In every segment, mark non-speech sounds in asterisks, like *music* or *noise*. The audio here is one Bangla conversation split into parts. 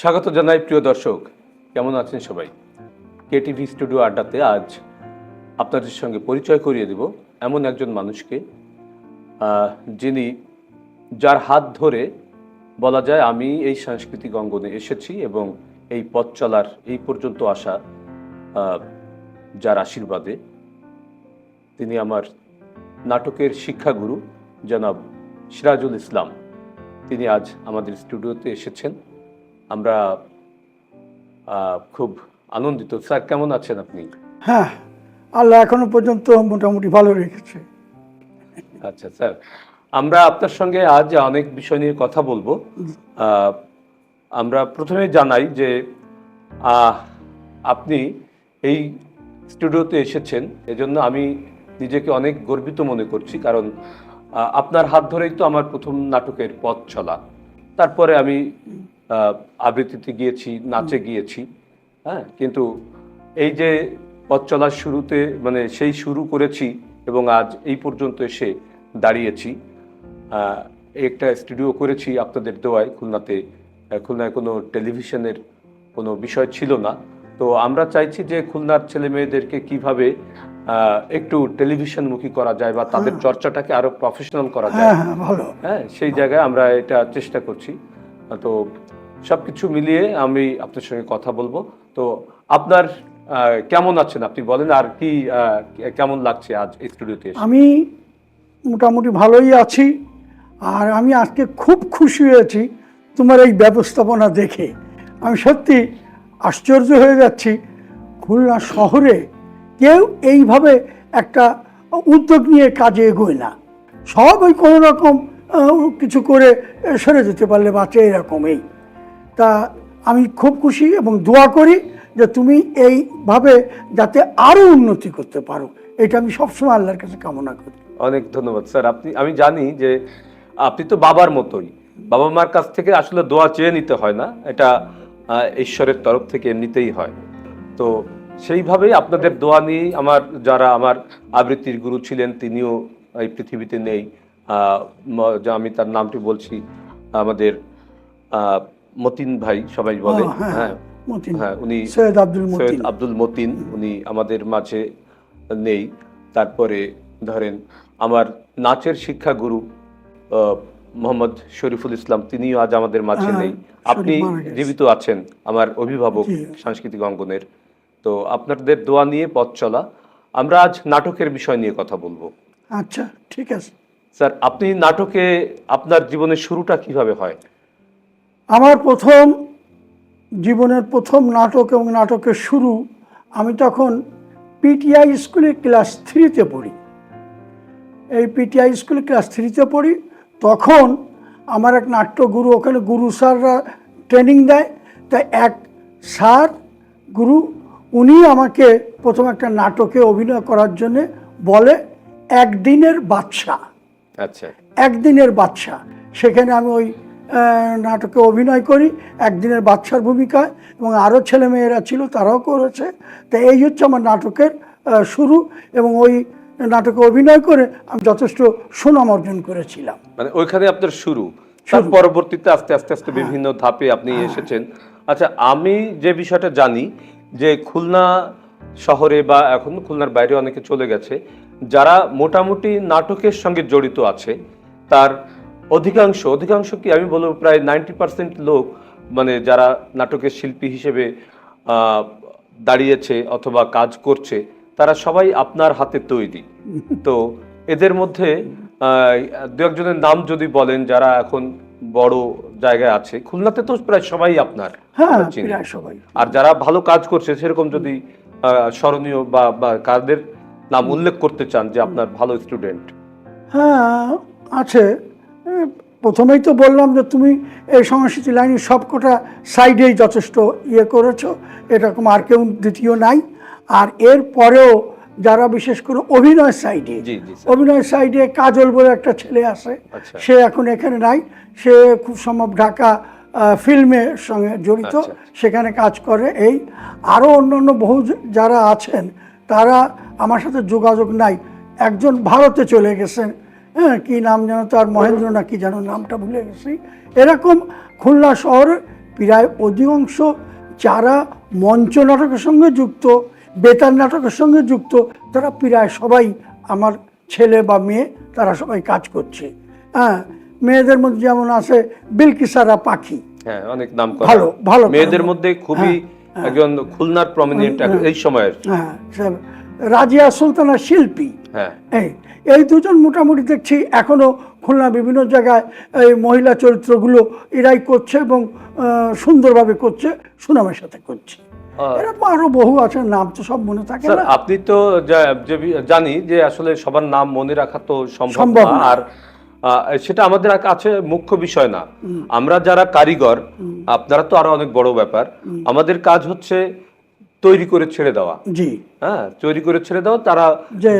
স্বাগত জানাই প্রিয় দর্শক। কেমন আছেন সবাই? কেটিভি স্টুডিও আড্ডাতে আজ আপনাদের সঙ্গে পরিচয় করিয়ে দেব এমন একজন মানুষকে যিনি যার হাত ধরে বলা যায় আমি এই সাংস্কৃতিক অঙ্গনে এসেছি এবং এই পথ চলার এই পর্যন্ত আসা যার আশীর্বাদে তিনি আমার নাটকের শিক্ষাগুরু জনাব সিরাজুল ইসলাম। তিনি আজ আমাদের স্টুডিওতে এসেছেন। আমরা খুব আনন্দিত। স্যার কেমন আছেন আপনি? হ্যাঁ আল্লাহ এখনও পর্যন্ত মোটামুটি ভালো রেখেছে। আচ্ছা স্যার আমরা আপনার সঙ্গে আজ অনেক বিষয় নিয়ে কথা বলব। আমরা প্রথমে জানাই যে আপনি এই স্টুডিওতে এসেছেন এজন্য আমি নিজেকে অনেক গর্বিত মনে করছি কারণ আপনার হাত ধরেই তো আমার প্রথম নাটকের পথ চলা। তারপরে আমি আবৃত্তিতে গিয়েছি নাচে গিয়েছি হ্যাঁ? কিন্তু এই যে পথ চলার শুরুতে মানে সেই শুরু করেছি এবং আজ এই পর্যন্ত এসে দাঁড়িয়েছি। একটা স্টুডিও করেছি আপনাদের দোয়ায় খুলনাতে। খুলনায় কোনো টেলিভিশনের কোনো বিষয় ছিল না। তো আমরা চাইছি যে খুলনার ছেলে মেয়েদেরকে কীভাবে একটু টেলিভিশনমুখী করা যায় বা তাদের চর্চাটাকে আরও প্রফেশনাল করা যায়। হ্যাঁ হ্যাঁ ভালো হ্যাঁ সেই জায়গায় আমরা এটা চেষ্টা করছি। তো সবকিছু মিলিয়ে আমি আপনার সঙ্গে কথা বলব। তো আপনার কেমন আছেন আপনি বলেন, আর কি কেমন লাগছে আজ স্টুডিওতে আমি মোটামুটি ভালোই আছি, আর আমি আজকে খুব খুশি হয়েছি তোমার এই ব্যবস্থাপনা দেখে। আমি সত্যি আশ্চর্য হয়ে যাচ্ছি, খুলনা শহরে কেউ এইভাবে একটা উদ্যোগ নিয়ে কাজে এগোয় না। সব ওই কোনো রকম কিছু করে সরে যেতে পারলে বাঁচে এরকমই। তা আমি খুব খুশি এবং দোয়া করি যে তুমি এইভাবে যাতে আরও উন্নতি করতে পারো। এটা আমি সবসময় আল্লাহর কাছে কামনা করি। অনেক ধন্যবাদ। স্যার, আপনি, আমি জানি যে আপনি তো বাবার মতোই। বাবা মার কাছ থেকে আসলে দোয়া চেয়ে নিতে হয় না, এটা ঈশ্বরের তরফ থেকে এমনিতেই হয়। তো সেইভাবেই আপনাদের দোয়া নিয়েই আমার, যারা আমার আবৃত্তির গুরু ছিলেন, তিনিও এই পৃথিবীতে নেই। আমি তার নামটি বলছি, আমাদের মতিন ভাই সবাই বলে। হ্যাঁ, হ্যাঁ হ্যাঁ উনি সৈয়দ আব্দুল মতিন। সৈয়দ আব্দুল মতিন উনি আমাদের মাঝে নেই। তারপরে ধরেন আমার নাচের শিক্ষাগুরু আহ, মোহাম্মদ শরীফুল ইসলাম তিনিও আজ আমাদের মাঝে হ্যাঁ, নেই। আপনি জীবিত আছেন আমার অভিভাবক সাংস্কৃতিক অঙ্গনের। তো আপনাদের দোয়া নিয়ে পথ চলা। আমরা আজ নাটকের বিষয় নিয়ে কথা বলব। আচ্ছা ঠিক আছে। স্যার আপনি নাটকে আপনার জীবনের শুরুটা কীভাবে হয়? আমার প্রথম জীবনের প্রথম নাটক এবং নাটকের শুরু আমি তখন পিটিআই স্কুলে ক্লাস থ্রিতে পড়ি। এই পিটিআই স্কুলে ক্লাস থ্রিতে পড়ি তখন আমার এক নাট্যগুরু ওখানে গুরু স্যাররা ট্রেনিং দেয়। তাই এক স্যার গুরু উনি আমাকে প্রথম একটা নাটকে অভিনয় করার জন্যে বলে একদিনের বাদশা আচ্ছা। একদিনের বাদশা সেখানে আমি ওই নাটকে অভিনয় করি একদিনের বাদশার ভূমিকায় এবং আরও ছেলেমেয়েরা ছিল তারাও করেছে। তো এই হচ্ছে আমার নাটকের শুরু এবং ওই নাটকে অভিনয় করে আমি যথেষ্ট সুনাম অর্জন করেছিলাম। মানে ওইখানে আপনার শুরু। তার পরবর্তীতে আস্তে আস্তে আস্তে বিভিন্ন ধাপে আপনি এসেছেন। আচ্ছা আমি যে বিষয়টা জানি যে খুলনা শহরে বা এখন খুলনার বাইরে অনেকে চলে গেছে যারা মোটামুটি নাটকের সঙ্গে জড়িত আছে তার অধিকাংশ অধিকাংশ কি আমি বলব প্রায় নাইনটি পার্সেন্ট লোক মানে যারা নাটকের শিল্পী হিসেবে দাঁড়িয়েছে অথবা কাজ করছে তারা সবাই আপনার হাতে তৈরি। তো এদের মধ্যে দু একজনের নাম যদি বলেন যারা এখন বড় জায়গায় আছে খুলনাতে তো প্রায় সবাই আপনার হ্যাঁ সবাই। আর যারা ভালো কাজ করছে সেরকম যদি স্মরণীয় বা বা কাদের নাম উল্লেখ করতে চান যে আপনার ভালো স্টুডেন্ট। হ্যাঁ আছে। প্রথমেই তো বললাম যে তুমি এই সংস্কৃতি লাইনে সবকটা সাইডেই যথেষ্ট ইয়ে করেছ এরকম আর কেউ দ্বিতীয় নাই। আর এর পরেও যারা বিশেষ করে অভিনয় সাইডে অভিনয় সাইডে কাজল বলে একটা ছেলে আছে আচ্ছা। সে এখন এখানে নাই। সে খুব সম্ভব ঢাকা ফিল্মের সঙ্গে জড়িত আচ্ছা। সেখানে কাজ করে এই। আরও অন্যান্য বহু যারা আছেন তারা আমার সাথে যোগাযোগ নাই। একজন ভারতে চলে গেছেন হ্যাঁ কী নাম যেন তার মহেন্দ্র না কি যেন নামটা ভুলে গেছি। এরকম খুলনা শহরে প্রায় অধিকাংশ যারা মঞ্চ নাটকের সঙ্গে যুক্ত বেতার নাটকের সঙ্গে যুক্ত তারা প্রায় সবাই আমার ছেলে বা মেয়ে তারা সবাই কাজ করছে। হ্যাঁ মেয়েদের মধ্যে যেমন আছে বিলকিসারা পাখি। হ্যাঁ অনেক নাম ভালো, ভালো মেয়েদের মধ্যে খুবই একজন খুলনার প্রমিনেন্ট এই সময়ের। হ্যাঁ রাজিয়া সুলতানা শিল্পী। হ্যাঁ। এই দুজন মোটামুটি দেখছি এখনও খুলনা বিভিন্ন জায়গায় এই মহিলা চরিত্রগুলো এরাই করছে এবং সুন্দরভাবে করছে সুনামের সাথে করছে। এরকম আরও বহু আছে নাম তো সব মনে থাকে না। আপনি তো জানি যে আসলে সবার নাম মনে রাখা তো সম্ভব না। আর সেটা আমাদের কাছে মুখ্য বিষয় না। আমরা যারা কারিগর আপনারা তো আরও অনেক বড় ব্যাপার। আমাদের কাজ হচ্ছে তৈরি করে ছেড়ে দেওয়া। জি। হ্যাঁ তৈরি করে ছেড়ে দাও তারা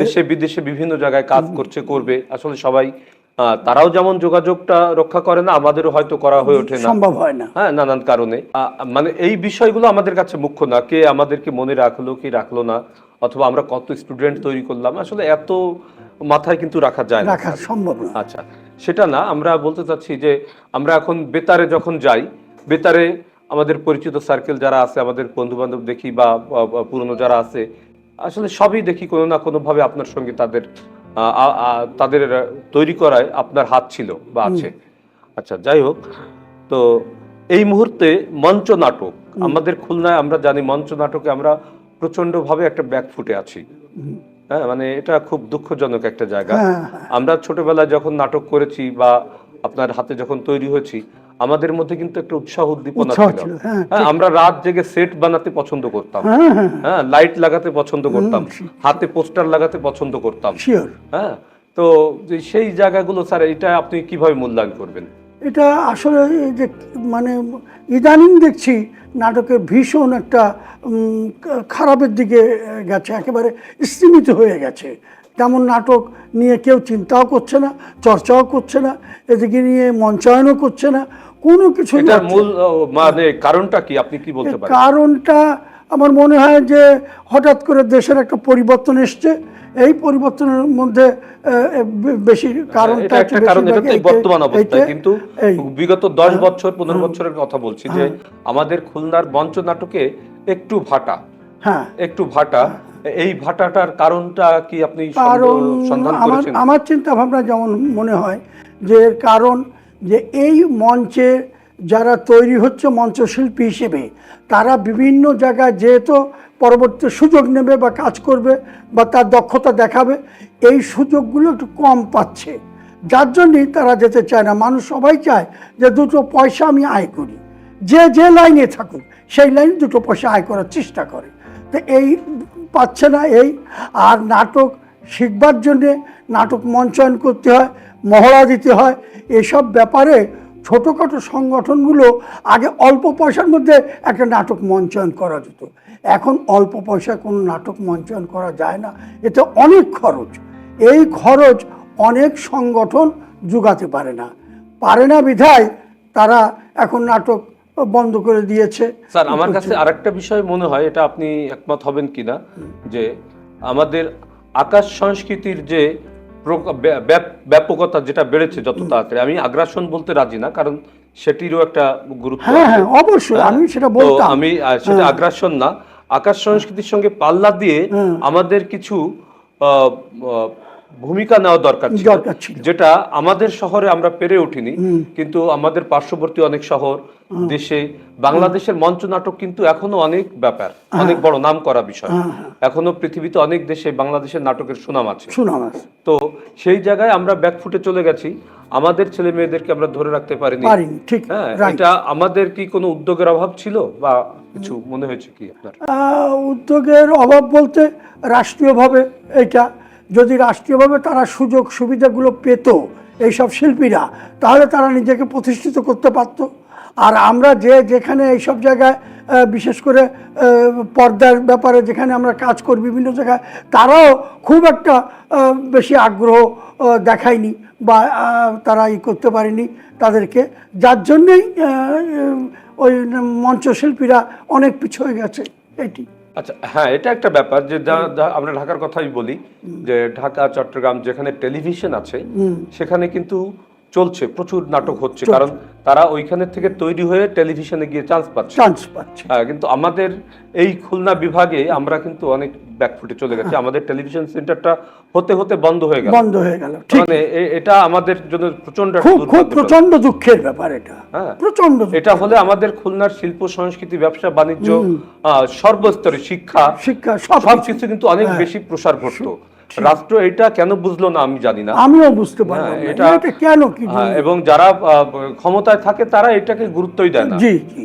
দেশে বিদেশে বিভিন্ন জায়গায় কাজ করছে করবে। আসলে সবাই তারাও যেমন যোগাযোগটা রক্ষা করে না আমাদেরও হয়তো করা হয়ে ওঠে না। সম্ভব হয় না। হ্যাঁ নানান কারণে। মানে এই বিষয়গুলো আমাদের কাছে মুখ্য না কে আমাদেরকে মনে রাখল কি রাখল না অথবা আমরা কত স্টুডেন্ট তৈরি করলাম আসলে এত মাথায় কিন্তু রাখা যায় না। রাখা সম্ভব না। আচ্ছা সেটা না আমরা বলতে চাচ্ছি যে আমরা এখন বেতারে যখন যাই বেতারে আমাদের পরিচিত সার্কেল যারা আছে আমাদের বন্ধু বান্ধব দেখি বা পুরনো যারা আছে আসলে সবই দেখি কোনো না কোনো ভাবে আপনার সঙ্গে তাদের তাদের তৈরি করায় আপনার হাত ছিল বা আছে। আচ্ছা যাই হোক তো এই মুহূর্তে মঞ্চ নাটক আমাদের খুলনায় আমরা জানি মঞ্চ নাটকে আমরা প্রচণ্ড ভাবে একটা ব্যাকফুটে আছি। হ্যাঁ মানে এটা খুব দুঃখজনক একটা জায়গা। হ্যাঁ, আমরা ছোটবেলায় যখন নাটক করেছি বা আপনার হাতে যখন তৈরি হয়েছি আমাদের মধ্যে কিন্তু একটা উৎসাহ উদ্দীপনা ছিল। হ্যাঁ, হ্যাঁ, আমরা রাত জেগে সেট বানাতে পছন্দ করতাম। হ্যাঁ হ্যাঁ লাইট লাগাতে পছন্দ করতাম। হাতে পোস্টার লাগাতে পছন্দ করতাম। হ্যাঁ তো সেই জায়গাগুলো স্যার এটা আপনি কীভাবে মূল্যায়ন করবেন? এটা আসলে যে মানে ইদানিং দেখছি নাটকের ভীষণ একটা খারাপের দিকে গেছে একেবারে স্তীমিত হয়ে গেছে। তেমন নাটক নিয়ে কেউ চিন্তাও করছে না চর্চাও করছে না এদিকে নিয়ে মঞ্চায়নও করছে না কোনো কিছু এটার মূল মানে কারণটা কি? আপনি কি বলতে পারেন? কারণটা আমার মনে হয় যে হঠাৎ করে দেশের একটা পরিবর্তন এসছে। এই পরিবর্তনের মধ্যে বেশি কারণটা একটা কারণ এটা তো বর্তমান এইটা- কিন্তু বিগত দশ বছর পনেরো বছরের কথা বলছি যে আমাদের খুলনার মঞ্চ নাটকে একটু ভাটা হ্যাঁ। একটু ভাটা এই ভাটাটার কারণটা কি আপনি সন্ধান আমার করেছেন? আমার চিন্তা ভাবনা যেমন মনে হয় যে এর কারণ যে এই মঞ্চে যারা তৈরি হচ্ছে মঞ্চশিল্পী হিসেবে, তারা বিভিন্ন জায়গায় যেহেতু পরবর্তী সুযোগ নেবে বা কাজ করবে বা তার দক্ষতা দেখাবে, এই সুযোগগুলো একটু কম পাচ্ছে। যার জন্যই তারা যেতে চায় না। মানুষ সবাই চায় যে দুটো পয়সা আমি আয় করি। যে যে লাইনে থাকুক, সেই লাইনে দুটো পয়সা আয় করার চেষ্টা করে। তো এই পাচ্ছে না এই। আর নাটক শিখবার জন্যে নাটক মঞ্চায়ন করতে হয়। মহড়া দিতে হয়। এসব ব্যাপারে ছোটোখাটো সংগঠনগুলো আগে অল্প পয়সার মধ্যে একটা নাটক মঞ্চায়ন করা যেত। এখন অল্প পয়সায় কোনো নাটক মঞ্চায়ন করা যায় না। এতে অনেক খরচ। এই খরচ অনেক সংগঠন যোগাতে পারে না। পারে না বিধায় তারা এখন নাটক বন্ধ করে দিয়েছে। স্যার আমার কাছে আরেকটা বিষয় মনে হয় এটা আপনি একমত হবেন কিনা? যে আমাদের আকাশ সংস্কৃতির যে ব্যাপকতা যেটা বেড়েছে যত তাড়াতাড়ি আমি আগ্রাসন বলতে রাজি না কারণ সেটিরও একটা গুরুত্ব হ্যাঁ হ্যাঁ অবশ্যই আমি সেটা বলতাম। হ্যাঁ। আমি সেটা আগ্রাসন না আকাশ সংস্কৃতির সঙ্গে পাল্লা দিয়ে আমাদের কিছু ভূমিকা নেওয়া দরকার দরকার ছিল। যেটা আমাদের শহরে আমরা পেরে উঠিনি কিন্তু আমাদের পার্শ্ববর্তী অনেক শহর দেশে বাংলাদেশের মঞ্চ নাটক কিন্তু এখনও অনেক ব্যাপার হ্যাঁ। অনেক বড় নাম করা বিষয় এখনও পৃথিবীতে অনেক দেশে বাংলাদেশের নাটকের সুনাম আছে। শুনাম আছে। তো সেই জায়গায় আমরা ব্যাকফুটে চলে গেছি আমাদের ছেলে মেয়েদেরকে আমরা ধরে রাখতে পারিনি। ঠিক হ্যাঁ এটা আমাদের কি কোনো উদ্যোগের অভাব ছিল বা কিছু মনে হয়েছে কি আপনার? উদ্যোগের অভাব বলতে রাষ্ট্রীয়ভাবে এটা যদি রাষ্ট্রীয়ভাবে তারা সুযোগ সুবিধাগুলো পেত এইসব শিল্পীরা, তাহলে তারা নিজেকে প্রতিষ্ঠিত করতে পারত। আর আমরা যে যেখানে এইসব জায়গায় বিশেষ করে পর্দার ব্যাপারে যেখানে আমরা কাজ করি বিভিন্ন জায়গায়, তারাও খুব একটা বেশি আগ্রহ দেখায়নি বা তারা ই করতে পারেনি তাদেরকে। যার জন্যেই ওই মঞ্চশিল্পীরা অনেক পিছিয়ে গেছে, এটি। আচ্ছা হ্যাঁ এটা একটা ব্যাপার যে আমরা ঢাকার কথাই বলি যে ঢাকা চট্টগ্রাম যেখানে টেলিভিশন আছে সেখানে কিন্তু চলছে প্রচুর নাটক হচ্ছে কারণ তারা ওইখানে থেকে তৈরি হয়ে টেলিভিশনে গিয়ে চান্স পাচ্ছে। চান্স পাচ্ছে। হ্যাঁ, কিন্তু আমাদের এই খুলনা বিভাগে আমরা কিন্তু অনেক ব্যাকফুটে চলে গেছি। আমাদের টেলিভিশন সেন্টারটা হতে হতে বন্ধ হয়ে গেল। বন্ধ হয়ে গেল ঠিক। মানে এটা আমাদের জন্য প্রচণ্ড খুব প্রচণ্ড দুঃখের ব্যাপার এটা। হ্যাঁ। প্রচণ্ড এটা হলে আমাদের খুলনার শিল্প সংস্কৃতি ব্যবসা বাণিজ্য সর্বস্তরে শিক্ষা শিক্ষা সব সবকিছু কিন্তু অনেক বেশি প্রসার ঘটতো রাষ্ট্র এটা কেন বুঝলো না আমি জানি না। আমিও বুঝতে পারলাম হ্যাঁ। এটা- কেন কি হ্যাঁ, এবং যারা ক্ষমতায় থাকে তারা এটাকে গুরুত্বই দেয় না।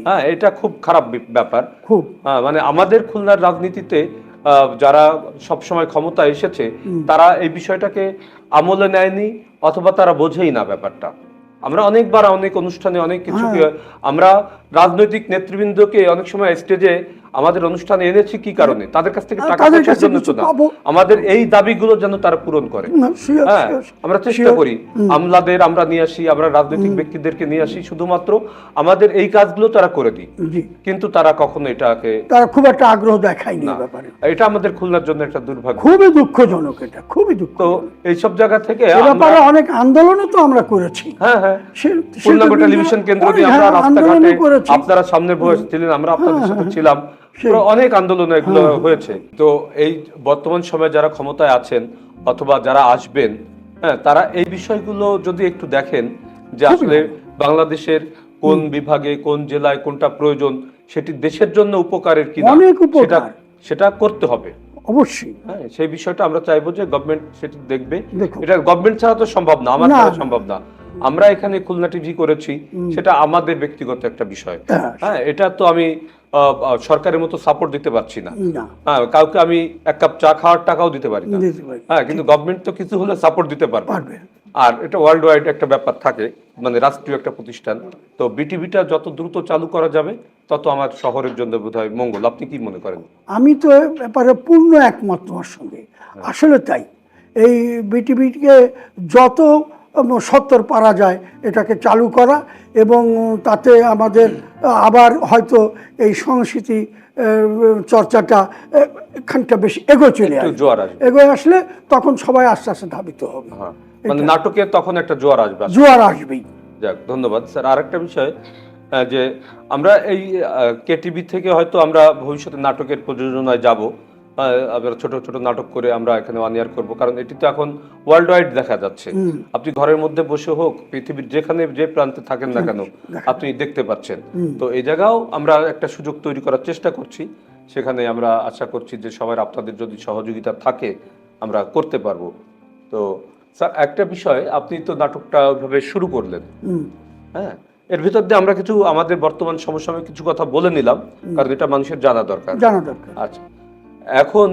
হ্যাঁ এটা খুব খারাপ ব্যাপার। খুব। হ্যাঁ, মানে আমাদের খুলনার রাজনীতিতে যারা সবসময় ক্ষমতা এসেছে তারা এই বিষয়টাকে আমলে নেয়নি অথবা তারা বোঝেই না ব্যাপারটা। আমরা অনেকবার অনেক অনুষ্ঠানে অনেক কিছুকে আমরা রাজনৈতিক নেতৃবৃন্দকে অনেক সময় স্টেজে আমাদের অনুষ্ঠানে এনেছি কি কারণে? তাদের কাছ থেকে টাকা পয়সার জন্য তো না। আমাদের এই দাবিগুলো যেন তারা পূরণ করে। হ্যাঁ আমরা চেষ্টা করি। আমলাদের আমরা নিয়ে আসি আমরা রাজনৈতিক ব্যক্তিদেরকে নিয়ে আসি। শুধুমাত্র আমাদের এই কাজগুলো তারা করে দিই কিন্তু তারা কখনো এটাকে তারা খুব একটা আগ্রহ দেখায়নি ব্যাপারে। এটা আমাদের খুলনার জন্য একটা দুর্ভাগ্য। খুবই দুঃখজনক এটা খুবই দুঃখ তো এইসব জায়গা থেকে ব্যাপারে অনেক আন্দোলনও তো আমরা করেছি। হ্যাঁ হ্যাঁ। সেটা টেলিভিশন কেন্দ্র দিয়ে আমরা হ্যাঁ, রাস্তাঘাটে আপনারা সামনে বয়স ছিলেন আমরা আপনাদের সাথে ছিলাম। অনেক আন্দোলন এগুলো হয়েছে। তো এই বর্তমান সময়ে যারা ক্ষমতায় আছেন অথবা যারা আসবেন হ্যাঁ তারা এই বিষয়গুলো যদি একটু দেখেন যে আসলে বাংলাদেশের কোন বিভাগে কোন জেলায় কোনটা প্রয়োজন সেটি দেশের জন্য উপকারের অনেক সেটা সেটা করতে হবে। অবশ্যই। হ্যাঁ সেই বিষয়টা আমরা চাইব যে গভর্নমেন্ট সেটি দেখবে। এটা গভর্নমেন্ট ছাড়া তো সম্ভব না আমার ছাড়া সম্ভব না। আমরা এখানে খুলনা টিভি করেছি সেটা আমাদের ব্যক্তিগত একটা বিষয়। হ্যাঁ। হ্যাঁ এটা তো আমি সরকারের মতো সাপোর্ট দিতে পারছি না। হ্যাঁ কাউকে আমি এক কাপ চা খাওয়ার টাকাও দিতে পারি না। হ্যাঁ কিন্তু গভর্নমেন্ট তো কিছু হলে সাপোর্ট দিতে পারবে। আর এটা ওয়ার্ল্ড ওয়াইড একটা ব্যাপার থাকে মানে রাষ্ট্রীয় একটা প্রতিষ্ঠান। তো বিটিভিটা যত দ্রুত চালু করা যাবে তত আমার শহরের জন্য বোধহয় মঙ্গল। আপনি কি মনে করেন? আমি তো ব্যাপারে পূর্ণ একমত তোমার সঙ্গে। আসলে তাই এই বিটিভিকে যত সত্তর পারা যায় এটাকে চালু করা এবং তাতে আমাদের আবার হয়তো এই সংস্কৃতি চর্চাটা আহ, খানিকটা বেশি এগো চলে একটু এগোয় আসলে তখন সবাই আস্তে আস্তে ধাবিত হবে। হ্যাঁ। মানে নাটকে তখন একটা জোয়ার আসবে। জোয়ার আসবেই। যাক ধন্যবাদ। স্যার আরেকটা বিষয় যে আমরা এই কেটিভি থেকে হয়তো আমরা ভবিষ্যতে নাটকের প্রযোজনায় যাব। ছোট ছোট নাটক করে আমরা এখানে ওয়ান ইয়ার করব। কারণ এটি তো এখন ওয়ার্ল্ড ওয়াইড দেখা যাচ্ছে। আপনি ঘরের মধ্যে বসে হোক পৃথিবীর যেখানে যে প্রান্তে থাকেন না কেন *laughs* আপনি দেখতে পাচ্ছেন। তো এই জায়গাও আমরা একটা সুযোগ তৈরি করার চেষ্টা করছি। সেখানে আমরা আশা করছি যে সবার আপনাদের যদি সহযোগিতা থাকে আমরা করতে পারব। তো স্যার একটা বিষয় আপনি তো নাটকটা ওইভাবে শুরু করলেন। হ্যাঁ এর ভিতর দিয়ে আমরা কিছু আমাদের বর্তমান সমসাময়িক কিছু কথা বলে নিলাম। কারণ এটা মানুষের জানা দরকার। জানা দরকার। আচ্ছা। এখন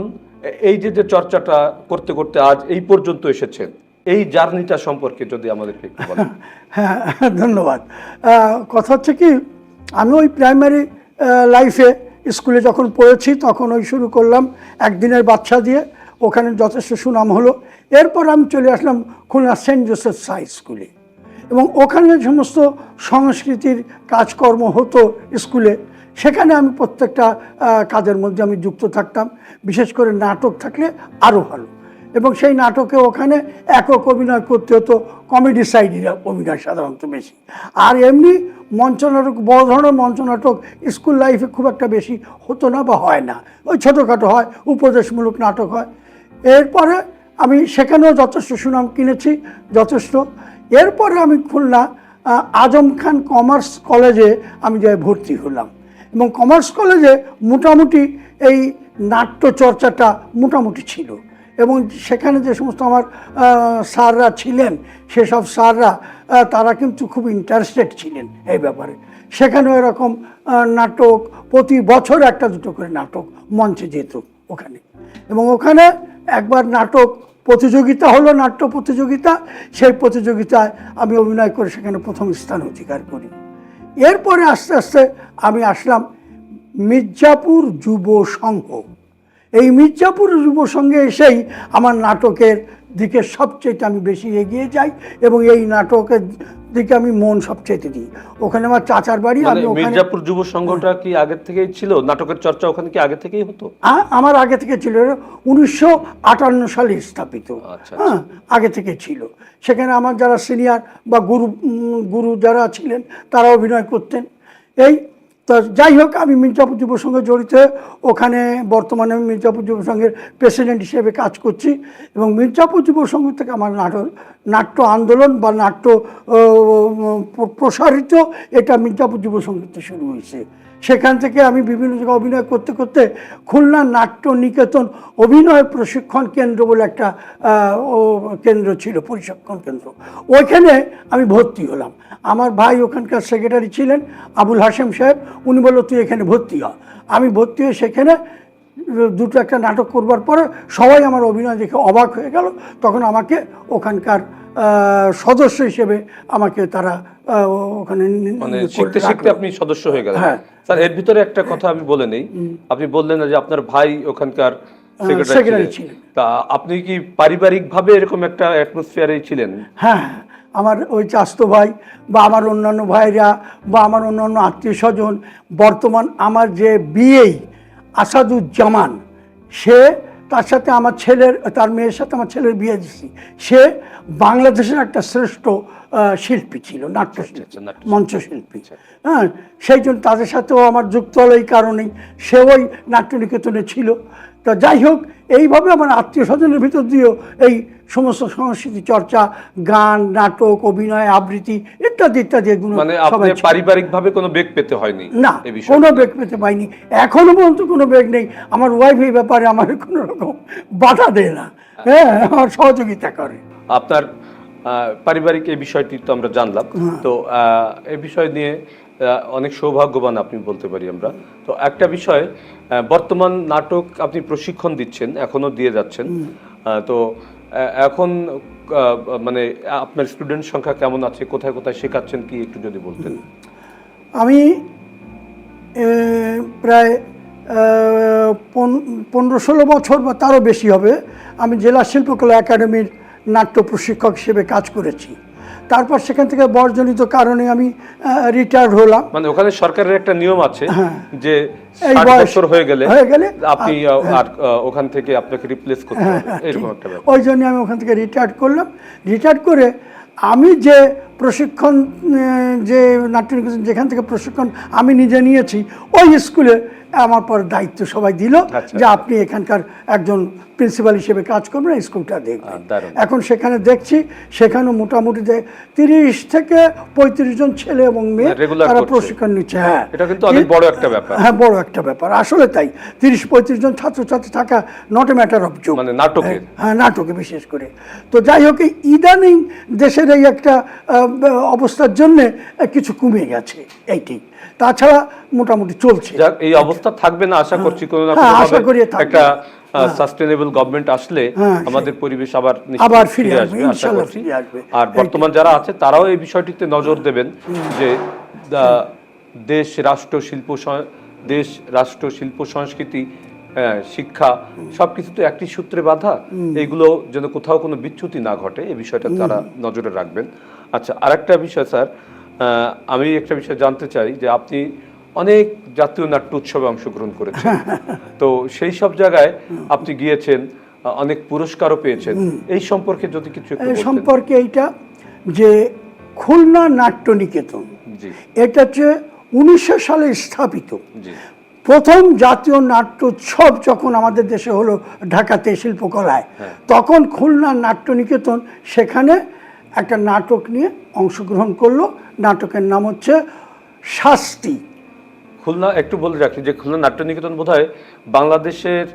এই যে যে চর্চাটা করতে করতে আজ এই পর্যন্ত এসেছেন এই জার্নিটা সম্পর্কে যদি আমাদেরকে *laughs* হ্যাঁ ধন্যবাদ। কথা হচ্ছে কি, আমি ওই প্রাইমারি লাইফে স্কুলে যখন পড়েছি, তখন ওই শুরু করলাম একদিনের বাচ্চা দিয়ে, ওখানে যথেষ্ট সুনাম হলো। এরপর আমি চলে আসলাম খুলনা সেন্ট জোসেফ হাই স্কুলে এবং ওখানে সমস্ত সংস্কৃতির কাজকর্ম হতো স্কুলে সেখানে আমি প্রত্যেকটা কাজের মধ্যে আমি যুক্ত থাকতাম। বিশেষ করে নাটক থাকলে আরও ভালো। এবং সেই নাটকে ওখানে একক অভিনয় করতে হতো কমেডি সাইডের অভিনয় সাধারণত বেশি। আর এমনি মঞ্চনাটক, বড় ধরনের মঞ্চনাটক স্কুল লাইফে খুব একটা বেশি হতো না বা হয় না। ওই ছোটোখাটো হয়, উপদেশমূলক নাটক হয়। এরপরে আমি সেখানেও যথেষ্ট সুনাম কিনেছি, যথেষ্ট। এরপরে আমি খুলনা আজম খান কমার্স কলেজে আমি যাই ভর্তি হলাম। এবং কমার্স কলেজে মোটামুটি এই নাট্য চর্চাটা মোটামুটি ছিল। এবং সেখানে যে সমস্ত আমার স্যাররা ছিলেন, সেসব স্যাররা তারা কিন্তু খুব ইন্টারেস্টেড ছিলেন এই ব্যাপারে। সেখানেও এরকম নাটক, প্রতি বছর একটা দুটো করে নাটক মঞ্চে যেত ওখানে। এবং ওখানে একবার নাটক প্রতিযোগিতা হলো, নাট্য প্রতিযোগিতা, সেই প্রতিযোগিতায় আমি অভিনয় করে সেখানে প্রথম স্থান অধিকার করি। এরপরে আস্তে আস্তে আমি আসলাম মির্জাপুর যুব সংঘ। এই মির্জাপুর যুব সংঘে এসেই আমার নাটকের দিকে সবচেয়ে আমি বেশি এগিয়ে যাই এবং এই নাটকের দিকে আমি মন সবচেয়ে দিই। ওখানে আমার চাচার বাড়ি মানে আমি মির্জাপুর যুব সংঘটা কি আগের থেকেই ছিল? নাটকের চর্চা ওখানে কি আগে থেকেই হতো? আমার আগে থেকে ছিল উনিশশো আটান্ন সালে স্থাপিত। আচ্ছা, হ্যাঁ আগে থেকে ছিল। সেখানে আমার যারা সিনিয়র বা গুরু গুরু যারা ছিলেন তারা অভিনয় করতেন। এই তো যাই হোক, আমি মির্জাপুর যুব সঙ্গে জড়িত। ওখানে বর্তমানে আমি মির্জাপুর যুব সংঘের প্রেসিডেন্ট হিসেবে কাজ করছি এবং মির্জাপুর যুব সংঘ থেকে আমার নাটক নাট্য আন্দোলন বা নাট্য প্রসারিত এটা মির্জাপুর যুব থেকে শুরু হয়েছে। সেখান থেকে আমি বিভিন্ন জায়গায় অভিনয় করতে করতে খুলনা নাট্য নিকেতন অভিনয় প্রশিক্ষণ কেন্দ্র বলে একটা ও কেন্দ্র ছিল প্রশিক্ষণ কেন্দ্র। ওইখানে আমি ভর্তি হলাম। আমার ভাই ওখানকার সেক্রেটারি ছিলেন, আবুল হাশেম সাহেব। উনি বলল, তুই এখানে ভর্তি হ। আমি ভর্তি হয়ে সেখানে দুটো একটা নাটক করবার পরে সবাই আমার অভিনয় দেখে অবাক হয়ে গেল। তখন আমাকে ওখানকার সদস্য হিসেবে আমাকে তারা ওখানে মানে শিখতে শিখতে আপনি সদস্য হয়ে গেলেন। হ্যাঁ। স্যার এর ভিতরে একটা কথা আমি বলে নেই। আপনি বললেন যে আপনার ভাই ওখানকার সেক্রেটারি ছিলেন। তা আপনি কি পারিবারিক ভাবে এরকম একটা অ্যাটমসফিয়ারে ছিলেন? হ্যাঁ আমার ওই চাস্তো ভাই বা আমার অন্যান্য ভাইরা বা আমার অন্যান্য আত্মীয় স্বজন বর্তমান আমার যে বিয়েই আসাদুজ্জামান সে তার সাথে আমার ছেলের তার মেয়ের সাথে আমার ছেলের বিয়ে দিচ্ছি সে বাংলাদেশের একটা শ্রেষ্ঠ শিল্পী ছিল নাট্যশিল্পী আচ্ছা, নাট্য- মঞ্চশিল্পী। হ্যাঁ সেই জন্য তাদের সাথেও আমার যুক্ত হলো এই কারণেই সে ওই নাট্যনিকেতনে ছিল। তা যাই হোক এইভাবে আমার আত্মীয় স্বজনের ভিতর দিয়েও এই সমস্ত সংস্কৃতি চর্চা গান নাটক অভিনয় আবৃত্তি ইত্যাদি ইত্যাদি এগুলো মানে সবাই আপনি ছিল। পারিবারিক ভাবে কোনো বেগ পেতে হয়নি না কোনো বেগ পেতে পাইনি। এখনও পর্যন্ত কোনো বেগ নেই। আমার ওয়াইফ এই ব্যাপারে আমার কোনো রকম বাধা দেয় না। হ্যাঁ আমার সহযোগিতা করে। আপনার পারিবারিক এই বিষয়টি তো আমরা জানলাম। তো আহ, এই বিষয় নিয়ে অনেক সৌভাগ্যবান আপনি বলতে পারি আমরা। তো একটা বিষয় বর্তমান নাটক আপনি প্রশিক্ষণ দিচ্ছেন এখনও দিয়ে যাচ্ছেন। তো এখন মানে আপনার স্টুডেন্ট সংখ্যা কেমন আছে কোথায় কোথায় শেখাচ্ছেন কি একটু যদি বলতেন। আমি প্রায় পন- পনেরো ষোলো বছর বা তারও বেশি হবে আমি জেলা শিল্পকলা একাডেমির নাট্য প্রশিক্ষক হিসেবে কাজ করেছি। তারপর সেখান থেকে বর্জনিত কারণে আমি রিটায়ার্ড হলাম। মানে ওখানে সরকারের একটা নিয়ম আছে যে এই বছর হয়ে গেলে হয়ে গেলে আপনি আর ওখান থেকে আপনাকে রিপ্লেস করতে হবে। এরকম একটা ব্যাপার। ওই জন্য আমি ওখান থেকে রিটায়ার্ড করলাম। রিটায়ার্ড করে আমি যে প্রশিক্ষণ যে নাট্যনিকেতন যেখান থেকে প্রশিক্ষণ আমি নিজে নিয়েছি ওই স্কুলে আমার পর দায়িত্ব সবাই দিল আচ্ছা। যে আপনি এখানকার একজন প্রিন্সিপাল হিসেবে কাজ করবেন স্কুলটা দেখবেন। এখন সেখানে দেখছি সেখানেও মোটামুটি যে তিরিশ থেকে পঁয়ত্রিশ জন ছেলে এবং মেয়ে মানে তারা প্রশিক্ষণ নিচ্ছে হ্যাঁ। এটা কিন্তু অনেক বড় একটা ব্যাপার। হ্যাঁ বড় একটা ব্যাপার। আসলে তাই তিরিশ পঁয়ত্রিশ জন ছাত্রছাত্রী থাকা not a matter of joke মানে নাটকের। হ্যাঁ নাটকে বিশেষ করে। তো যাই হোক ইদানিং দেশের এই একটা অবস্থার জন্যে কিছু কমে গেছে। এইটি তাছাড়া মোটামুটি চলছে। এই অবস্থা থাকবে না আশা করছি কোনো না হ্যাঁ, আশা করি একটা সাস্টেনেবল গভর্নমেন্ট আসলে হ্যাঁ, আমাদের পরিবেশ আবার আবার ফিরে আসবে, করছি। ফিরে আসবে। আর বর্তমান যারা আছে তারাও এই বিষয়টিতে নজর দেবেন যে দেশ রাষ্ট্র শিল্প দেশ রাষ্ট্র শিল্প সংস্কৃতি হ্যাঁ, শিক্ষা সবকিছু তো একটি সূত্রে বাঁধা। এগুলো যেন কোথাও কোনো বিচ্যুতি না ঘটে এই বিষয়টা তারা নজরে রাখবেন। আচ্ছা আরেকটা বিষয় স্যার আমি একটা বিষয় জানতে চাই যে আপনি অনেক জাতীয় নাট্য উৎসবে অংশগ্রহণ করেছেন। *laughs* তো সেই সব জায়গায় আপনি গিয়েছেন অনেক পুরস্কারও পেয়েছেন। এই সম্পর্কে যদি কিছু এই সম্পর্কে এইটা যে খুলনা নাট্য নিকেতন এটা হচ্ছে উনিশশো সালে স্থাপিত। প্রথম জাতীয় নাট্য উৎসব যখন আমাদের দেশে হলো ঢাকাতে শিল্পকলায় তখন খুলনা নাট্য নিকেতন সেখানে একটা নাটক নিয়ে অংশগ্রহণ করল। নাটকের নাম হচ্ছে শাস্তি। খুলনা একটু বলে রাখি যে খুলনা নাট্য নিকেতন বোধ বাংলাদেশের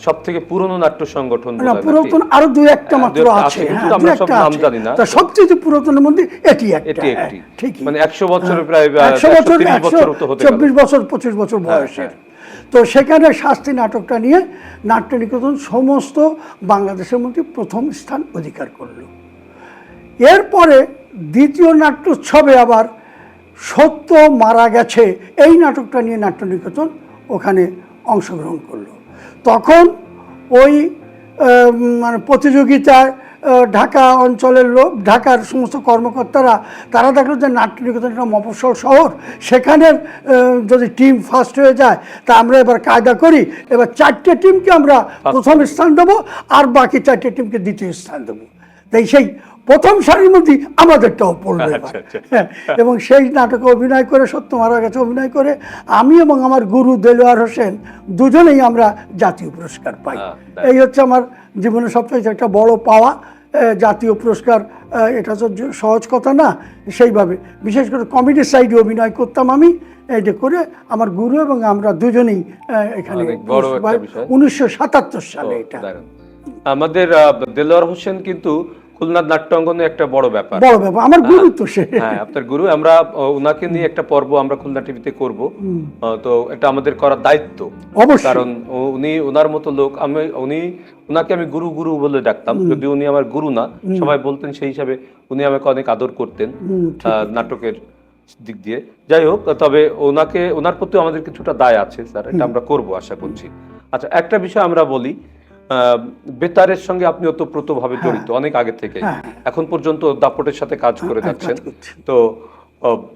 সব থেকে পুরনো নাট্য সংগঠন না পুরাতন আরও দুই একটা হ্যাঁ, মাত্র আছে হ্যাঁ, আমরা সব নাম জানি না। তা সবচেয়ে পুরাতনের মধ্যে এটি একটি হ্যাঁ, ঠিকই। মানে একশো বছরের প্রায় আহ, একশো বছর 130 বছর তো হতে গেল। চব্বিশ বছর পঁচিশ বছর বয়সের। তো সেখানে শাস্তি নাটকটা নিয়ে নাট্য নিকেতন সমস্ত বাংলাদেশের মধ্যে প্রথম স্থান অধিকার করল। এরপরে দ্বিতীয় নাট্যোৎসবে আবার সত্য মারা গেছে। এই নাটকটা নিয়ে নাট্য নিকেতন ওখানে অংশগ্রহণ করল। তখন ওই মানে প্রতিযোগিতায় ঢাকা অঞ্চলের লোক ঢাকার সমস্ত কর্মকর্তারা তারা দেখল যে নাট্যনিকেতন একটা মফস্বল শহর। সেখানের যদি টিম ফার্স্ট হয়ে যায় তা আমরা এবার কায়দা করি। এবার চারটে টিমকে আমরা প্রথম স্থান দেবো আর বাকি চারটে টিমকে দ্বিতীয় স্থান দেবো। তাই সেই প্রথম সারির মধ্যে আমাদেরটাও পড়ল এবার। আচ্ছা, আচ্ছা। হ্যাঁ, এবং সেই নাটকে অভিনয় করে সত্য মারা গেছে অভিনয় করে আমি এবং আমার গুরু দেলোয়ার হোসেন দুজনেই আমরা জাতীয় পুরস্কার পাই এই হচ্ছে আমার জীবনের সবচেয়ে একটা বড় পাওয়া জাতীয় পুরস্কার এটা তো সহজ কথা না সেইভাবে বিশেষ করে কমেডি সাইডে অভিনয় করতাম আমি এটা করে আমার গুরু এবং আমরা দুজনেই এখানে। উনিশশো সাতাত্তর সালে এটা আমাদের দেলোয়ার হোসেন কিন্তু খুলনার নাট্যাঙ্গনে একটা বড় ব্যাপার। বড় ব্যাপার আমার গুরু তো সে। হ্যাঁ আপনার গুরু আমরা ওনাকে নিয়ে একটা পর্ব আমরা খুলনা টিভিতে করব। তো এটা আমাদের করার দায়িত্ব। অবশ্যই। কারণ উনি ওনার মতো লোক আমি উনি ওনাকে আমি গুরু গুরু বলে ডাকতাম। যদি উনি আমার গুরু না সবাই বলতেন সেই হিসাবে উনি আমাকে অনেক আদর করতেন নাটকের দিক দিয়ে। যাই হোক তবে ওনাকে ওনার প্রতি আমাদের কিছুটা দায় আছে স্যার এটা আমরা করব আশা করছি। আচ্ছা একটা বিষয় আমরা বলি বেতারের সঙ্গে আপনি ওতপ্রোতভাবে জড়িত অনেক আগে থেকে হ্যাঁ। এখন পর্যন্ত দাপটের সাথে কাজ করে হ্যাঁ, যাচ্ছেন। তো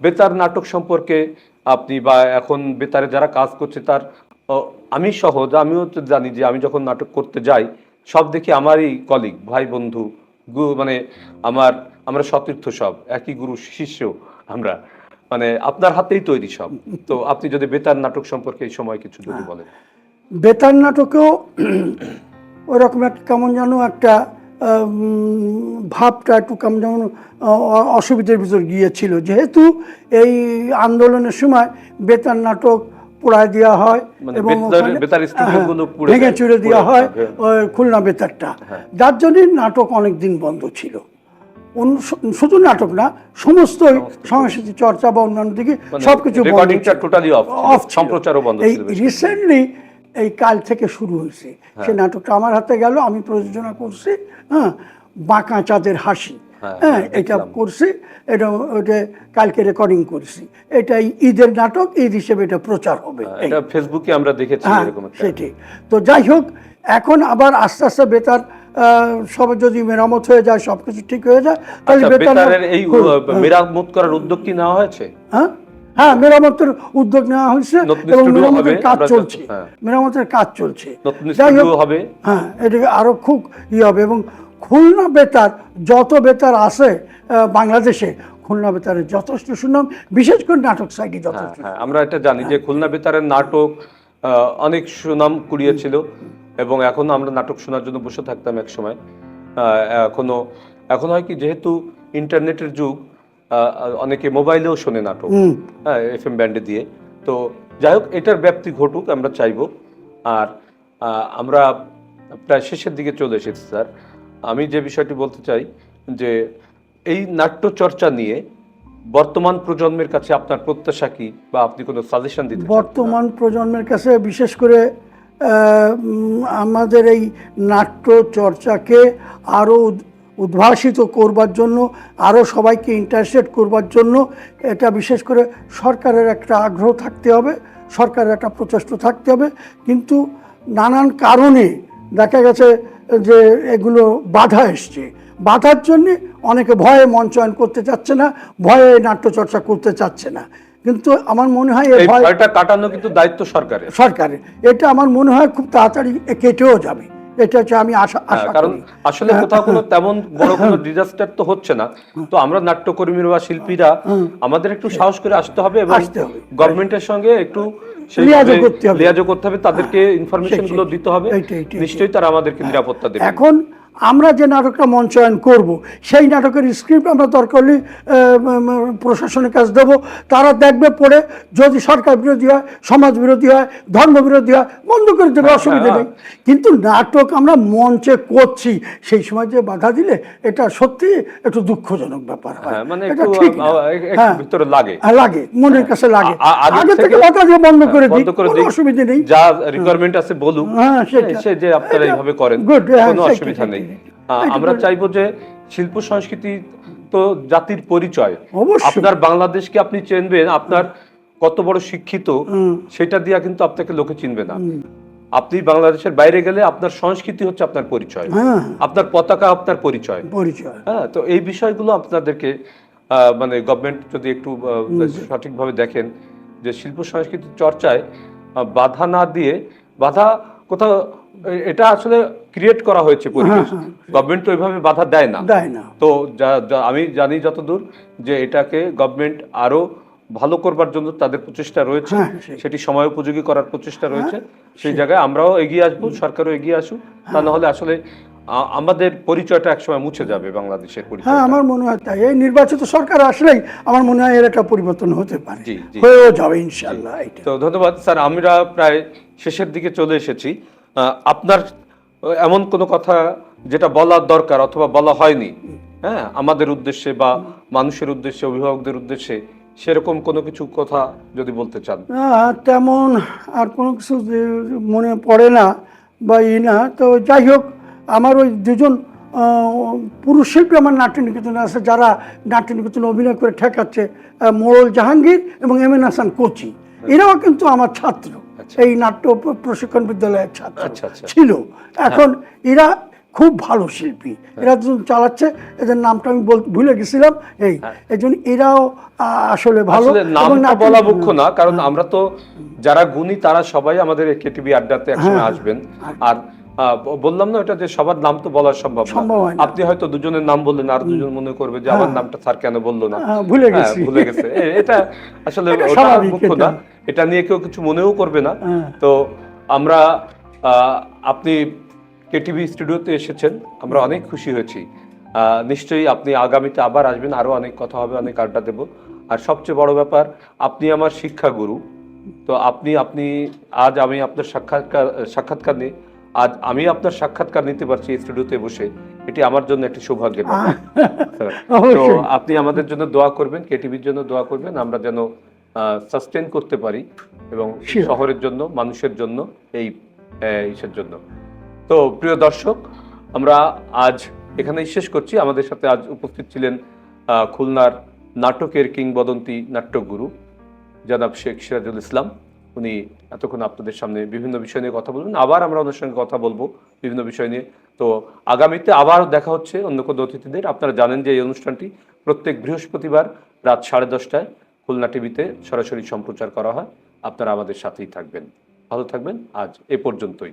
বেতার নাটক সম্পর্কে আপনি বা এখন বেতারে যারা কাজ করছে তার আমি সহজ আমিও তো জানি যে আমি যখন নাটক করতে যাই সব দেখি আমারই কলিগ ভাই বন্ধু মানে আমার আমরা সতীর্থ সব একই গুরু শিষ্য আমরা। মানে আপনার হাতেই তৈরি সব। তো আপনি যদি বেতার নাটক সম্পর্কে এই সময় কিছু যদি বলেন। বেতার নাটকেও ওরকম একটা কেমন যেন একটা ভাবটা একটু কেমন যেমন অসুবিধার ভিতর গিয়েছিল। যেহেতু এই আন্দোলনের সময় বেতার নাটক পোড়ায় দেওয়া হয় মানে এবং হ্যাঁ, ভেঙে চুড়ে দেওয়া হয় খুলনা বেতারটা। যার জন্যই নাটক অনেক দিন বন্ধ ছিল। শুধু নাটক না সমস্ত সংস্কৃতি চর্চা বা অন্যান্য দিকে মানে সবকিছু অফ সম্প্রচারও বন্ধ এই রিসেন্টলি এই কাল থেকে শুরু হয়েছে। সেই নাটকটা আমার হাতে গেল আমি প্রযোজনা করছি হ্যাঁ বাঁকা চাঁদের হাসি হ্যাঁ, হ্যাঁ হ্যাঁ, এটা করছি এটা ওটা কালকে রেকর্ডিং করছি। এটা ঈদের নাটক ঈদ হিসেবে এটা প্রচার হবে। এটা ফেসবুকে আমরা দেখেছি হ্যাঁ এরকম সেটি তো যাই হোক এখন আবার আস্তে আস্তে বেতার সব যদি মেরামত হয়ে যায় সবকিছু ঠিক হয়ে যায় তাহলে আচ্ছা, বেতার বেতারের এই মেরামত করার উদ্যোগ কি নেওয়া হয়েছে? হ্যাঁ? হ্যাঁ মেরামতের উদ্যোগ নেওয়া হয়েছে এবং মেরামতের কাজ চলছে। হ্যাঁ। মেরামতের কাজ চলছে। হবে। হ্যাঁ এটাকে আরও খুব ইয়ে হবে এবং খুলনা বেতার যত বেতার আছে বাংলাদেশে খুলনা বেতারের যথেষ্ট সুনাম বিশেষ করে নাটক সাইডে হ্যাঁ যথেষ্ট হ্যাঁ আমরা এটা জানি যে খুলনা বেতারের নাটক অনেক সুনাম কুড়িয়েছিল এবং এখনও আমরা নাটক শোনার জন্য বসে থাকতাম এক সময়। এখনও এখন হয় কি যেহেতু ইন্টারনেটের যুগ অনেকে মোবাইলেও শোনে নাটক হ্যাঁ এফ এম ব্যান্ডে দিয়ে। তো যাই হোক এটার ব্যাপ্তি ঘটুক আমরা চাইব। আর আমরা প্রায় শেষের দিকে চলে এসেছি স্যার। আমি যে বিষয়টি বলতে চাই যে এই নাট্যচর্চা নিয়ে বর্তমান প্রজন্মের কাছে আপনার প্রত্যাশা কি বা আপনি কোনো সাজেশন দিতে বর্তমান প্রজন্মের কাছে বিশেষ করে আমাদের এই নাট্য চর্চাকে আরও উদ্ভাসিত করবার জন্য আরও সবাইকে ইন্টারেস্টেড করবার জন্য এটা বিশেষ করে সরকারের একটা আগ্রহ থাকতে হবে সরকারের একটা প্রচেষ্টা থাকতে হবে। কিন্তু নানান কারণে দেখা গেছে যে এগুলো বাধা এসছে। বাধার জন্যে অনেকে ভয়ে মঞ্চায়ন করতে চাচ্ছে না ভয়ে নাট্যচর্চা করতে চাচ্ছে না। কিন্তু আমার মনে হয় এই এই ভয় ভয়টা কাটানো কিন্তু দায়িত্ব সরকারের। সরকারের। এটা আমার মনে হয় খুব তাড়াতাড়ি কেটেও যাবে। এটা হচ্ছে আমি আশা হ্যাঁ, আশা কারণ আসলে কোথাও কোনো তেমন বড় কোনো ডিজাস্টার তো হচ্ছে না। তো আমরা নাট্যকর্মীরা বা শিল্পীরা আমাদের একটু সাহস করে আসতে হবে এবং। গভর্নমেন্টের সঙ্গে একটু লিয়াজো করতে হবে। লিয়াজও করতে হবে তাদেরকে ইনফরমেশনগুলো দিতে হবে। নিশ্চয়ই তারা আমাদেরকে নিরাপত্তা দেবে। এখন আমরা যে নাটকটা মঞ্চায়ন করব সেই নাটকের স্ক্রিপ্ট আমরা দরকার হলে প্রশাসনের কাছে দেবো। তারা দেখবে পড়ে যদি সরকার বিরোধী হয় সমাজ বিরোধী হয় ধর্ম বিরোধী হয় বন্ধ করে দেবে অসুবিধা নেই। কিন্তু নাটক আমরা মঞ্চে করছি সেই সময় যে বাধা দিলে এটা সত্যি একটু দুঃখজনক ব্যাপার হয়। হ্যাঁ, এটা ঠিক হ্যাঁ। ভিতরে লাগে। হ্যাঁ, লাগে মনের কাছে লাগে। আগে থেকে বাধা দিয়ে বন্ধ করে দিই কোনো অসুবিধা নেই। যা রিকোয়ারমেন্ট আছে বলুন হ্যাঁ, সেটা। যে আপনারা এইভাবে করেন হ্যাঁ, কোনো অসুবিধা নেই। আমরা চাইব যে শিল্প সংস্কৃতি তো জাতির পরিচয়। আপনার বাংলাদেশকে আপনি চিনবেন আপনার কত বড় শিক্ষিত সেটা দিয়া কিন্তু আপনাকে লোকে চিনবে না। আপনি বাংলাদেশের বাইরে গেলে আপনার সংস্কৃতি হচ্ছে আপনার পরিচয়। হ্যাঁ। আপনার পতাকা আপনার পরিচয়। পরিচয়। হ্যাঁ তো এই বিষয়গুলো আপনাদেরকে মানে গভর্নমেন্ট যদি একটু সঠিকভাবে দেখেন যে শিল্প সংস্কৃতির চর্চায় বাধা না দিয়ে বাধা কোথাও এটা আসলে ক্রিয়েট করা হয়েছে পরিবেশ। গভর্নমেন্ট তো ওইভাবে বাধা দেয় না। দেয় না। তো আমি জানি যতদূর যে এটাকে গভর্নমেন্ট আরও ভালো করবার জন্য তাদের প্রচেষ্টা রয়েছে। হ্যাঁ, সেটি সময় উপযোগী করার প্রচেষ্টা রয়েছে। সেই জায়গায় আমরাও এগিয়ে আসব সরকারও এগিয়ে আসুক। তা না হলে আসলে আমাদের পরিচয়টা একসময় মুছে যাবে বাংলাদেশের পরিচয় হ্যাঁ আমার মনে হয় তাই। এই নির্বাচিত সরকার আসলেই আমার মনে হয় এর একটা পরিবর্তন হতে পারে। হয়েও যাবে ইনশাল্লাহ তো ধন্যবাদ। স্যার আমরা প্রায় শেষের দিকে চলে এসেছি। আপনার এমন কোনো কথা যেটা বলার দরকার অথবা বলা হয়নি হ্যাঁ আমাদের উদ্দেশ্যে বা মানুষের উদ্দেশ্যে, অভিভাবকদের উদ্দেশ্যে সেরকম কোনো কিছু কথা যদি বলতে চান। তেমন আর কোনো কিছু মনে পড়ে না বা ই না, তো যাই হোক, আমার ওই দুজন পুরুষ শিল্পী আমার নাট্য নিকেতনে আছে, যারা নাট্য নিকেতনে অভিনয় করে ঠেকাচ্ছে মোড়ল জাহাঙ্গীর এবং এম এন হাসান কোচি। এরাও কিন্তু আমার ছাত্র। এই নাট্য প্রশিক্ষণ বিদ্যালয়ের ছাত্র। আচ্ছা, আচ্ছা। ছিল। এখন এরা খুব ভালো শিল্পী। এরা দুজন চালাচ্ছে। এদের নামটা আমি বল ভুলে গেছিলাম। এই এই জন্য এরাও আসলে ভালো নামটা বলা মুখ্য না কারণ আমরা তো যারা গুণী তারা সবাই আমাদের কেটিভি আড্ডাতে একসময় আসবেন। আর বললাম না এটা যে সবার নাম তো বলা সম্ভব না। হয়। আপনি হয়তো দুজনের নাম বললেন আর দুজন মনে করবে যে আমার নামটা স্যার কেন বলল না? হ্যাঁ, ভুলে হ্যাঁ, গেছি। ভুলে গেছে। এটা আসলে মুখ্য না। এটা। নিয়ে কেউ কিছু মনেও করবে না। হ্যাঁ। তো আমরা আপনি কেটিভি স্টুডিওতে এসেছেন। আমরা অনেক খুশি হয়েছি। আহ, নিশ্চয়ই আপনি আগামীতে আবার আসবেন। আরও অনেক কথা হবে অনেক আড্ডা দেব। আর সবচেয়ে বড় ব্যাপার আপনি আমার শিক্ষাগুরু। তো আপনি আপনি আজ আমি আপনার সাক্ষাৎকার সাক্ষাৎকার নিই আজ আমি আপনার সাক্ষাৎকার নিতে পারছি স্টুডিওতে বসে। এটি আমার জন্য একটি সৌভাগ্যের ব্যাপার। তো আপনি আমাদের জন্য দোয়া করবেন কেটিভির জন্য দোয়া করবেন আমরা যেন সাস্টেন করতে পারি এবং শহরের জন্য মানুষের জন্য এই ইসের জন্য। তো প্রিয় দর্শক আমরা আজ এখানেই শেষ করছি। আমাদের সাথে আজ উপস্থিত ছিলেন আহ, খুলনার নাটকের কিংবদন্তি নাট্যগুরু জনাব শেখ সিরাজুল ইসলাম। উনি এতক্ষণ আপনাদের সামনে বিভিন্ন বিষয় নিয়ে কথা বলবেন। আবার আমরা ওনার সঙ্গে কথা বলব বিভিন্ন বিষয় নিয়ে। তো আগামীতে আবার দেখা হচ্ছে অন্য কোনো অতিথিদের। আপনারা জানেন যে এই অনুষ্ঠানটি প্রত্যেক বৃহস্পতিবার রাত সাড়ে দশটায় খুলনা টিভিতে সরাসরি সম্প্রচার করা হয়। আপনারা আমাদের সাথেই থাকবেন। ভালো থাকবেন। আজ এ পর্যন্তই।